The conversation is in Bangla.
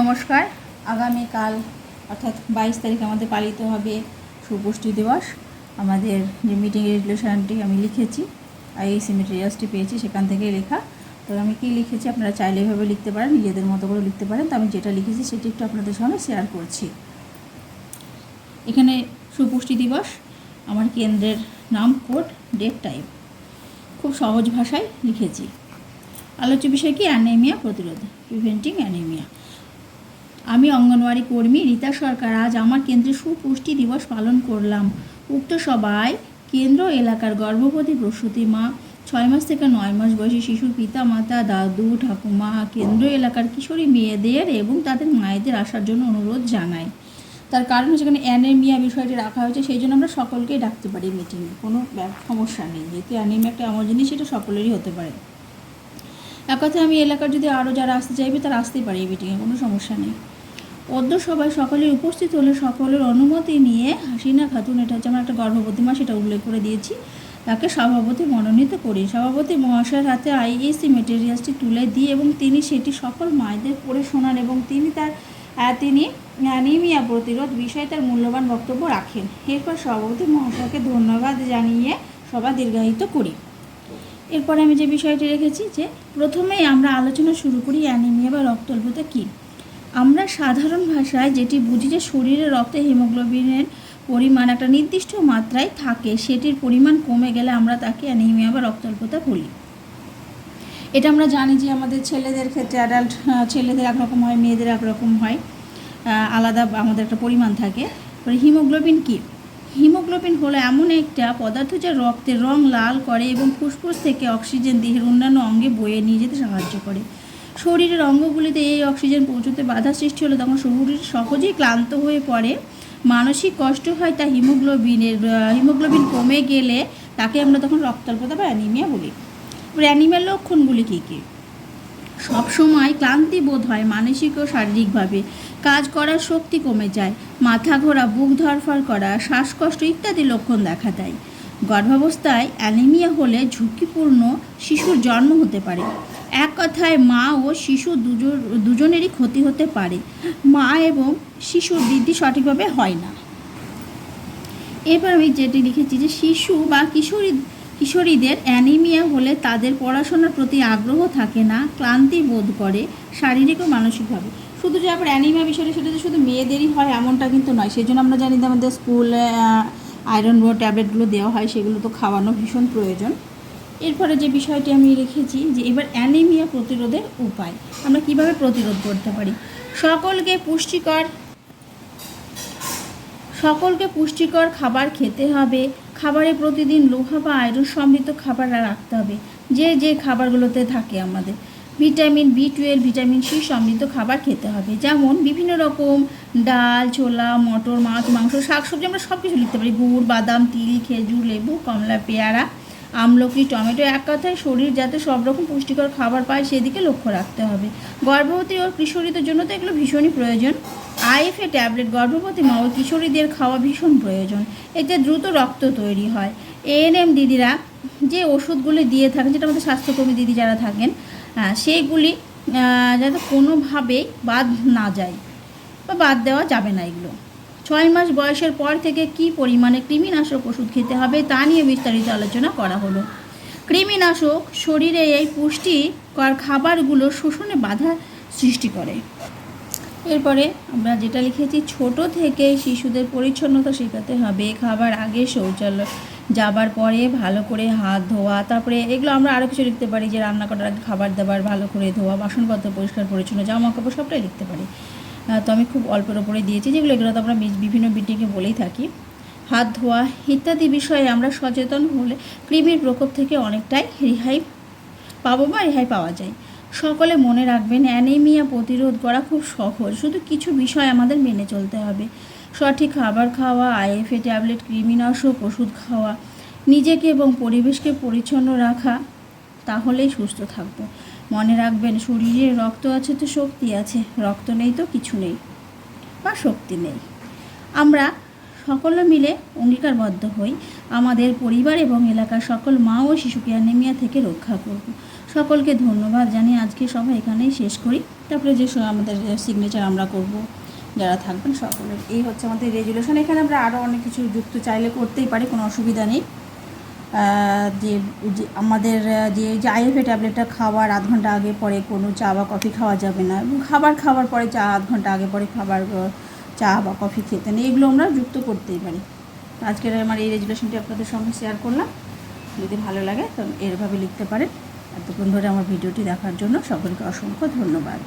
নমস্কার। আগামীকাল, অর্থাৎ বাইশ তারিখ আমাদের পালিত হবে সুপুষ্টি দিবস। আমাদের যে মিটিং রেজলিউশনটি আমি লিখেছি আইএসি মেটেরিয়ালসটি পেয়েছি, সেখান থেকেই লেখা। তো আমি কী লিখেছি? আপনারা চাইলে এভাবে লিখতে পারেন, নিজেদের মতো করে লিখতে পারেন। তো আমি যেটা লিখেছি, সেটি একটু আপনাদের সঙ্গে শেয়ার করছি। এখানে সুপুষ্টি দিবস, আমার কেন্দ্রের নাম কোড ডেট টাইম খুব সহজ ভাষায় লিখেছি। আলোচ্য বিষয় কি? অ্যানিমিয়া প্রতিরোধ প্রিভেন্টিং অ্যানিমিয়া আমি অঙ্গনওয়াড়ি কর্মী রীতা সরকার, আজ আমার কেন্দ্রে সুপুষ্টি দিবস পালন করলাম। উক্ত সভায় কেন্দ্র এলাকার গর্ভবতী প্রসূতি মা, ছয় মাস থেকে নয় মাস বয়সী শিশুর পিতা, মাতা, দাদু, ঠাকুমা কেন্দ্র এলাকার কিশোরী মেয়েদের এবং তাদের মায়েদের আসার জন্য অনুরোধ জানায়। তার কারণ সেখানে অ্যানেমিয়া বিষয়টি রাখা হয়েছে, সেই জন্য আমরা সকলকেই ডাকতে পারি মিটিংয়ে। কোনো সমস্যা নেই, যেহেতু অ্যানিমিয়া একটা এমন জিনিস, সেটা সকলেরই হতে পারে। এক কথায় আমি এলাকার যদি আরও যারা আসতে চাইবে, তারা আসতেই পারে এই মিটিংয়ে, কোনো সমস্যা নেই। সবাই সকলে উপস্থিত হলে সকলের অনুমতি নিয়ে হাসিনা খাতুন, এটা হচ্ছে আমার একটা গর্ভবতী মা, সেটা উল্লেখ করে দিয়েছি, তাকে সভাপতি মনোনীত করি। সভাপতি মহাশয়ের হাতে আইএসি মেটেরিয়ালসটি তুলে দিই এবং তিনি সেটি সকল মায়েদের পড়ে শোনান এবং তিনি তার তিনি অ্যানিমিয়া প্রতিরোধ বিষয়ে তার মূল্যবান বক্তব্য রাখেন। এরপর সভাপতি মহাশয়কে ধন্যবাদ জানিয়ে সভা দীর্ঘায়িত করি। এরপরে আমি যে বিষয়টি রেখেছি যে, প্রথমেই আমরা আলোচনা শুরু করি অ্যানিমিয়া বা রক্তল্পতা কী। আমরা সাধারণ ভাষায় যেটি বুঝি যে শরীরে রক্তে হিমোগ্লোবিনের পরিমাণ একটা নির্দিষ্ট মাত্রায় থাকে, সেটির পরিমাণ কমে গেলে আমরা তাকে অ্যানিমিয়া বা রক্তল্পতা বলি। এটা আমরা জানি যে আমাদের ছেলেদের ক্ষেত্রে অ্যাডাল্ট ছেলেদের একরকম হয়, মেয়েদের একরকম হয় আলাদা আমাদের একটা পরিমাণ থাকে। হিমোগ্লোবিন কী? হিমোগ্লোবিন হলো এমন একটা পদার্থ যা রক্তের রং লাল করে এবং ফুসফুস থেকে অক্সিজেন দেহের অন্যান্য অঙ্গে বয়ে নিয়ে যেতে সাহায্য করে। শরীরের অঙ্গগুলিতে এই অক্সিজেন পৌঁছতে বাধা সৃষ্টি হলে তখন শরীর সহজেই ক্লান্ত হয়ে পড়ে। মানসিক কষ্ট হয়, তা হিমোগ্লোবিনের হিমোগ্লোবিন কমে গেলে তাকে আমরা তখন রক্তাল্পতা বা অ্যানিমিয়া বলি। অ্যানিমিয়ার লক্ষণগুলি কী কী? সবসময় ক্লান্তি বোধ হয় মানসিক ও শারীরিকভাবে। কাজ করার শক্তি কমে যায়, মাথা ঘোরা, বুক ধরফর করা, শ্বাসকষ্ট ইত্যাদি লক্ষণ দেখা দেয়। গর্ভাবস্থায় অ্যানিমিয়া হলে ঝুঁকিপূর্ণ শিশুর জন্ম হতে পারে। এক কথায় মা ও শিশু দুজন দুজনেরই ক্ষতি হতে পারে। মা এবং শিশুর বৃদ্ধি সঠিকভাবে হয় না। এরপর আমি যেটি লিখেছি যে, শিশু বা কিশোরী, কিশোরীদের অ্যানিমিয়া হলে তাদের পড়াশোনার প্রতি আগ্রহ থাকে না, ক্লান্তি বোধ করে শারীরিক ও মানসিকভাবে। শুধু যে আবার অ্যানিমিয়া বিষয়টা, সেটা যে শুধু মেয়েদেরই হয় এমনটা কিন্তু নয়। সেই জন্য আমরা জানি যে আমাদের স্কুলে আয়রন রো ট্যাবলেটগুলো দেওয়া হয়, সেগুলো তো খাওয়ানো ভীষণ প্রয়োজন। এরপরে যে বিষয়টি আমি রেখেছি যে এবার অ্যানিমিয়া প্রতিরোধের উপায়, আমরা কীভাবে প্রতিরোধ করতে পারি? সকলকে পুষ্টিকর সকলকে পুষ্টিকর খাবার খেতে হবে। খাবারে প্রতিদিন লোহা বা আয়রন সমৃদ্ধ খাবার রাখতে হবে, যে যে খাবারগুলোতে থাকে আমাদের। Vitamin B twelve, vitamin C সমৃদ্ধ খাবার খেতে হবে। যেমন বিভিন্ন রকম ডাল, ছোলা, মটর, মাছ, মাংস, শাকসবজি আমরা সব কিছু লিখতে পারি। গুড়, বাদাম, তিল, খেজুর, লেবু, কমলা, পেয়ারা আমলকি, টমেটো এক কথায় শরীর যাতে সব রকম পুষ্টিকর খাবার পায় সেদিকে লক্ষ্য রাখতে হবে। গর্ভবতী ও কিশোরীদের জন্য তো এগুলো ভীষণই প্রয়োজন। আইএফএ ট্যাবলেট, গর্ভবতী মা ও কিশোরীদের খাওয়া ভীষণ প্রয়োজন। এতে দ্রুত রক্ত তৈরি হয়। এএনএম দিদিরা যে ওষুধগুলি দিয়ে থাকেন, যেটা আমাদের স্বাস্থ্যকর্মী দিদি যারা থাকেন সেইগুলি যাতে কোনোভাবেই বাদ না যায় বা বাদ দেওয়া যাবে না এগুলো। ছয় মাস বয়সের পর থেকে কি পরিমাণে কৃমিনাশক ওষুধ খেতে হবে তা নিয়ে বিস্তারিত আলোচনা করা হলো। কৃমিনাশক শরীরে এই পুষ্টিকর খাবারগুলো শোষণে বাধা সৃষ্টি করে। এরপরে আমরা যেটা লিখেছি, ছোট থেকে শিশুদের পরিচ্ছন্নতা শেখাতে হবে, খাবার আগে শৌচালয় যাবার পরে ভালো করে হাত ধোয়া, তারপরে এগুলো আমরা আরও কিছু লিখতে পারি, যে রান্না করার আগে খাবার দাবার ভালো করে ধোয়া, বাসনপত্র পরিষ্কার, পরিচ্ছন্ন জামা কাপড় সবটাই লিখতে পারি। তো আমি খুব অল্পের ওপরে দিয়েছি, যেগুলো এগুলো তো আমরা বিভিন্ন মিটিংয়ে বলেই থাকি। হাত ধোয়া ইত্যাদি বিষয়ে আমরা সচেতন হলে কৃমির প্রকোপ থেকে অনেকটাই রেহাই পাবো বা রেহাই পাওয়া যায়। সকলে মনে রাখবেন অ্যানিমিয়া প্রতিরোধ করা খুব সহজ। শুধু কিছু বিষয় আমাদের মেনে চলতে হবে। সঠিক খাবার খাওয়া, আইএফএ ট্যাবলেট, কৃমিনাশক, ওষুধ খাওয়া, নিজেকে এবং পরিবেশকে পরিচ্ছন্ন রাখা, তাহলেই সুস্থ থাকব। মনে রাখবেন, শরীরে রক্ত আছে তো শক্তি আছে, রক্ত নেই তো কিছু নেই বা শক্তি নেই। আমরা সকলে মিলে অঙ্গীকারবদ্ধ হই, আমাদের পরিবার এবং এলাকার সকল মা ও শিশুকে অ্যানিমিয়া থেকে রক্ষা করব। সকলকে ধন্যবাদ জানিয়ে আজকে সবাই এখানেই শেষ করি। তারপরে যে আমাদের সিগনেচার আমরা করব, যারা থাকবেন সকলের এই হচ্ছে আমাদের রেজুলেশন এখানে আমরা আরও অনেক কিছু যুক্ত চাইলে করতেই পারি, কোনো অসুবিধা নেই। যে আমাদের যে আইএফএ ট্যাবলেটটা খাওয়ার আধ ঘণ্টা আগে পরে কোনো চা বা কফি খাওয়া যাবে না। এবং খাবার খাওয়ার পরে চা আধ ঘণ্টা আগে পরে খাবার চা বা কফি খেতে নেই। এগুলো আমরা যুক্ত করতেই পারি। আজকের আমার এই রেজুলেশনটি আপনাদের সঙ্গে শেয়ার করলাম। যদি ভালো লাগে, তো এরভাবে লিখতে পারেন। এতক্ষণ ধরে আমার ভিডিওটি দেখার জন্য সকলকে অসংখ্য ধন্যবাদ।